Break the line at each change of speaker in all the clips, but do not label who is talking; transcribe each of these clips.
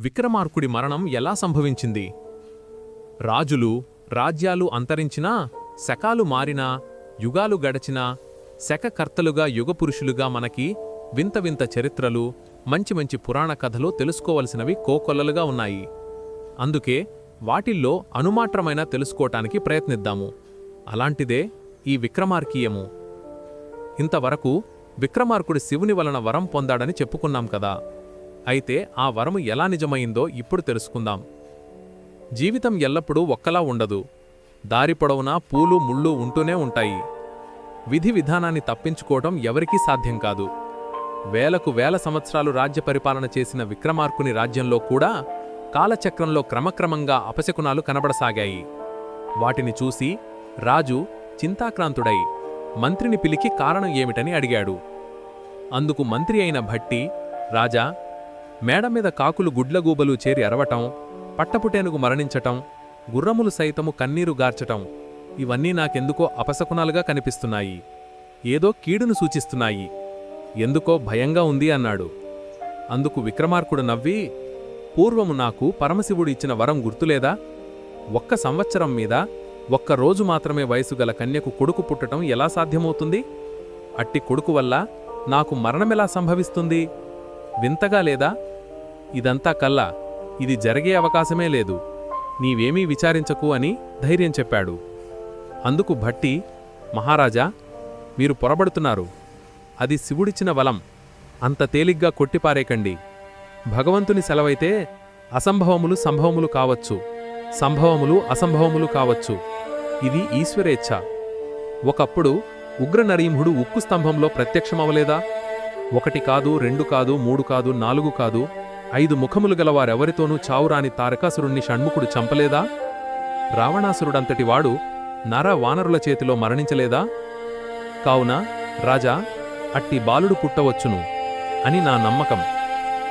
విక్రమార్కుడి మరణం ఎలా సంభవించింది? రాజులు రాజ్యాలు అంతరించినా శకాలు మారినా యుగాలు గడచినా శకకర్తలుగా యుగపురుషులుగా మనకి వింత వింత చరిత్రలు మంచి మంచి పురాణ కథలు తెలుసుకోవలసినవి కోకొల్లలుగా ఉన్నాయి. అందుకే వాటిల్లో అనుమాత్రమైన తెలుసుకోవటానికి ప్రయత్నిద్దాము. అలాంటిదే ఈ విక్రమార్కీయము. ఇంతవరకు విక్రమార్కుడి శివుని వలన వరం పొందాడని చెప్పుకున్నాం కదా. అయితే ఆ వరము ఎలా నిజమైందో ఇప్పుడు తెలుసుకుందాం. జీవితం ఎల్లప్పుడూ ఒక్కలా ఉండదు. దారి పొడవునా పూలు ముళ్ళు ఉంటూనే ఉంటాయి. విధి విధానాన్ని తప్పించుకోవటం ఎవరికీ సాధ్యం కాదు. వేలకు వేల సంవత్సరాలు రాజ్య పరిపాలన చేసిన విక్రమార్కుని రాజ్యంలో కూడా కాలచక్రంలో క్రమక్రమంగా అపశకునాలు కనబడసాగాయి. వాటిని చూసి రాజు చింతాక్రాంతుడై మంత్రిని పిలికి కారణం ఏమిటని అడిగాడు. అందుకు మంత్రి అయిన భట్టి రాజా మేడ మీద కాకులు గుడ్లగూబలు చేరి అరవటం పట్టపుటేనుగు మరణించటం గుర్రములు సైతము కన్నీరు గార్చటం ఇవన్నీ నాకెందుకో అపశకునాలుగా కనిపిస్తున్నాయి. ఏదో కీడును సూచిస్తున్నాయి. ఎందుకో భయంగా ఉంది అన్నాడు. అందుకు విక్రమార్కుడు నవ్వి పూర్వము నాకు పరమశివుడు ఇచ్చిన వరం గుర్తులేదా? ఒక్క సంవత్సరం మీద ఒక్క రోజు మాత్రమే వయసు గల కన్యకు కొడుకు పుట్టటం ఎలా సాధ్యమవుతుంది? అట్టి కొడుకు వల్ల నాకు మరణమెలా సంభవిస్తుంది? వింతగా లేదా? ఇదంతా కల్లా. ఇది జరిగే అవకాశమే లేదు. నీవేమీ విచారించకు అని ధైర్యం చెప్పాడు. అందుకు భట్టి మహారాజా మీరు పొరబడుతున్నారు. అది శివుడిచ్చిన వలం. అంత తేలిగ్గా కొట్టిపారేకండి. భగవంతుని సెలవైతే అసంభవములు సంభవములు కావచ్చు. సంభవములు అసంభవములు కావచ్చు. ఇది ఈశ్వరేచ్ఛ. ఒకప్పుడు ఉగ్ర నరీంహుడు ఉక్కు స్తంభంలో ప్రత్యక్షమవలేదా? ఒకటి కాదు రెండు కాదు మూడు కాదు నాలుగు కాదు ఐదు ముఖములు గలవారెవరితోనూ చావురాని తారకాసురుణ్ణి షణ్ముఖుడు చంపలేదా? రావణాసురుడంతటి వాడు నర వానరుల చేతిలో మరణించలేదా? కావున రాజా అట్టి బాలుడు పుట్టవచ్చును అని నా నమ్మకం.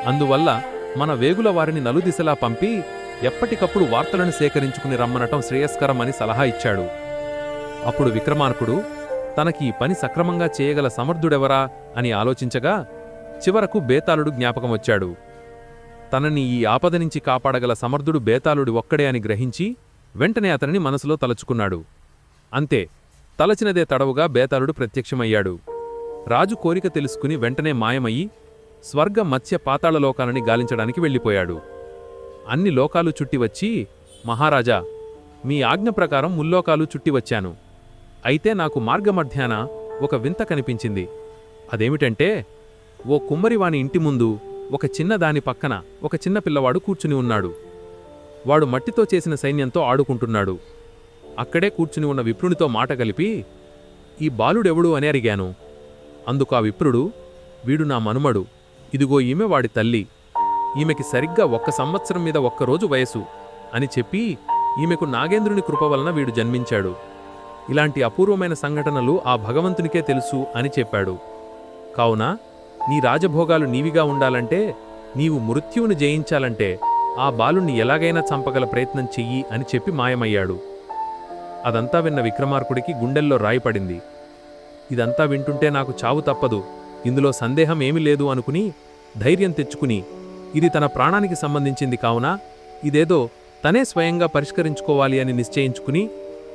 అందువల్ల మన వేగుల వారిని నలుదిశలా పంపి ఎప్పటికప్పుడు వార్తలను సేకరించుకుని రమ్మనటం శ్రేయస్కరమని సలహా ఇచ్చాడు. అప్పుడు విక్రమార్కుడు తనకి ఈ పని సక్రమంగా చేయగల సమర్థుడెవరా అని ఆలోచించగా చివరకు బేతాళుడు జ్ఞాపకం వచ్చాడు. తనని ఈ ఆపద నుంచి కాపాడగల సమర్థుడు బేతాళుడు ఒక్కడే అని గ్రహించి వెంటనే అతనిని మనసులో తలుచుకున్నాడు. అంతే తలచినదే తడవుగా బేతాళుడు ప్రత్యక్షమయ్యాడు. రాజు కోరిక తెలుసుకుని వెంటనే మాయమయ్యి స్వర్గ మత్స్య పాతాళ లోకాలని గాలించడానికి వెళ్ళిపోయాడు. అన్ని లోకాలు చుట్టివచ్చి మహారాజా మీ ఆజ్ఞ ప్రకారం ముల్లోకాలు చుట్టివచ్చాను అయితే నాకు మార్గమధ్యాన ఒక వింత కనిపించింది. అదేమిటంటే ఓ కుమ్మరివాని ఇంటి ముందు ఒక చిన్న దాని పక్కన ఒక చిన్న పిల్లవాడు కూర్చుని ఉన్నాడు. వాడు మట్టితో చేసిన సైన్యంతో ఆడుకుంటున్నాడు. అక్కడే కూర్చుని ఉన్న విప్రునితో మాట కలిపి ఈ బాలుడెవడు? అని అడిగాను. అందుకు ఆ విప్రుడు వీడు నా మనుమడు. ఇదిగో ఈమె వాడి తల్లి. ఈమెకి సరిగ్గా ఒక్క సంవత్సరం మీద ఒక్కరోజు వయసు అని చెప్పి ఈమెకు నాగేంద్రుని కృప వలన వీడు జన్మించాడు. ఇలాంటి అపూర్వమైన సంఘటనలు ఆ భగవంతునికే తెలుసు అని చెప్పాడు. కావున నీ రాజభోగాలు నీవిగా ఉండాలంటే నీవు మృత్యువును జయించాలంటే ఆ బాలుణ్ణి ఎలాగైనా చంపగల ప్రయత్నం చెయ్యి అని చెప్పి మాయమయ్యాడు. అదంతా విన్న విక్రమార్కుడికి గుండెల్లో రాయిపడింది ఇదంతా వింటుంటే నాకు చావు తప్పదు. ఇందులో సందేహం ఏమీ లేదు అనుకుని ధైర్యం తెచ్చుకుని ఇది తన ప్రాణానికి సంబంధించింది కావున ఇదేదో తనే స్వయంగా పరిష్కరించుకోవాలి అని నిశ్చయించుకుని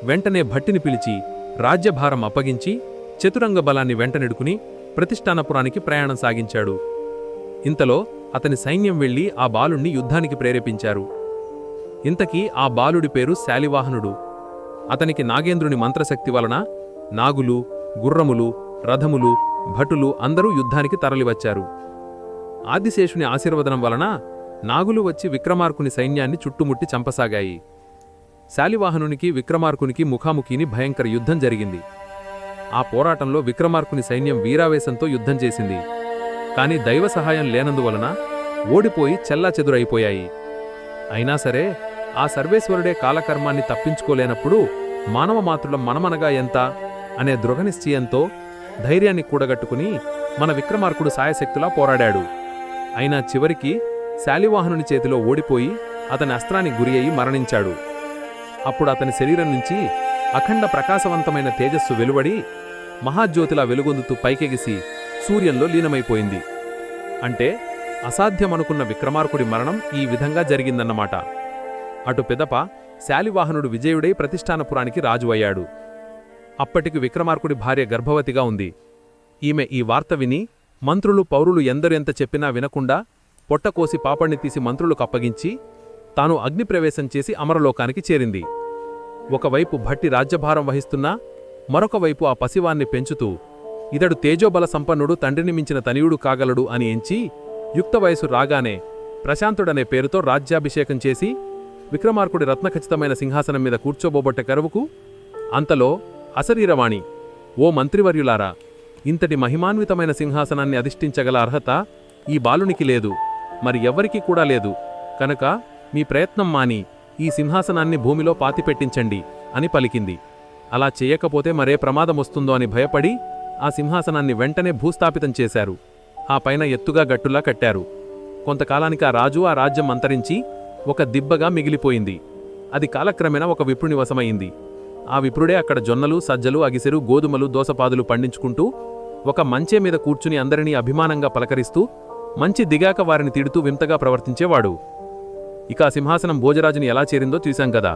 వెంటనే భట్టిని పిలిచి రాజ్యభారం అప్పగించి చతురంగ బలాన్ని వెంటనెడుకుని ప్రతిష్టానపురానికి ప్రయాణం సాగించాడు. ఇంతలో అతని సైన్యం వెళ్ళి ఆ బాలుణ్ణి యుద్ధానికి ప్రేరేపించారు. ఇంతకీ ఆ బాలుడి పేరు శాలివాహనుడు. అతనికి నాగేంద్రుని మంత్రశక్తి వలన నాగులు గుర్రములు రథములు భటులు అందరూ యుద్ధానికి తరలివచ్చారు. ఆదిశేషుని ఆశీర్వదనం వలన నాగులు వచ్చి విక్రమార్కుని సైన్యాన్ని చుట్టుముట్టి చంపసాగాయి. శాలివాహనునికి విక్రమార్కునికి ముఖాముఖిని భయంకర యుద్ధం జరిగింది. ఆ పోరాటంలో విక్రమార్కుని సైన్యం వీరావేశంతో యుద్ధం చేసింది. కాని దైవ సహాయం లేనందువలన ఓడిపోయి చెల్లాచెదురైపోయాయి. అయినా సరే ఆ సర్వేశ్వరుడే కాలకర్మాన్ని తప్పించుకోలేనప్పుడు మానవ మాతృల మనమనగా ఎంత? అనే దృఢనిశ్చయంతో ధైర్యాన్ని కూడగట్టుకుని మన విక్రమార్కుడు సాయశక్తులా పోరాడాడు. అయినా చివరికి శాలివాహనుని చేతిలో ఓడిపోయి అతని అస్త్రానికి గురి అయి మరణించాడు. అప్పుడు అతని శరీరం నుంచి అఖండ ప్రకాశవంతమైన తేజస్సు వెలువడి మహాజ్యోతిలా వెలుగొందుతూ పైకెగిసి సూర్యంలో లీనమైపోయింది. అంటే అసాధ్యమనుకున్న విక్రమార్కుడి మరణం ఈ విధంగా జరిగిందన్నమాట. అటు పెదప శాలివాహనుడు విజయుడై ప్రతిష్టానపురానికి రాజు అయ్యాడు అప్పటికి విక్రమార్కుడి భార్య గర్భవతిగా ఉంది. ఈమె ఈ వార్త విని మంత్రులు పౌరులు ఎందరు ఎంత చెప్పినా వినకుండా పొట్టకోసి పాపణ్ణి తీసి మంత్రులకు అప్పగించి తాను అగ్నిప్రవేశం చేసి అమరలోకానికి చేరింది. ఒకవైపు భట్టి రాజ్యభారం వహిస్తున్నా మరొకవైపు ఆ పసివాన్ని పెంచుతూ ఇతడు తేజోబల సంపన్నుడు తండ్రిని మించిన తనియుడు కాగలడు అని ఎంచి యుక్త వయసు రాగానే ప్రశాంతుడనే పేరుతో రాజ్యాభిషేకం చేసి విక్రమార్కుడి రత్నఖచితమైన సింహాసనం మీద కూర్చోబోబట్ట కరువుకు అంతలో అశరీరవాణి ఓ మంత్రివర్యులారా ఇంతటి మహిమాన్వితమైన సింహాసనాన్ని అధిష్ఠించగల అర్హత ఈ బాలునికి లేదు మరి ఎవ్వరికీ కూడా లేదు. కనుక మీ ప్రయత్నం మాని ఈ సింహాసనాన్ని భూమిలో పాతిపెట్టించండి అని పలికింది. అలా చేయకపోతే మరే ప్రమాదం వస్తుందో అని భయపడి ఆ సింహాసనాన్ని వెంటనే భూస్థాపితం చేశారు. ఆ పైన ఎత్తుగా గట్టులా కట్టారు. కొంతకాలానికి ఆ రాజు ఆ రాజ్యం అంతరించి ఒక దిబ్బగా మిగిలిపోయింది. అది కాలక్రమేణా ఒక విప్రుని వశమైంది ఆ విప్రుడే అక్కడ జొన్నలు సజ్జలు అగిసెరు గోధుమలు దోసపాదులు పండించుకుంటూ ఒక మంచే మీద కూర్చుని అందరినీ అభిమానంగా పలకరిస్తూ మంచి దిగాక వారిని తిడుతూ వింతగా ప్రవర్తించేవాడు. ఇక సింహాసనం భోజరాజుని ఎలా చేరిందో చూశాం కదా.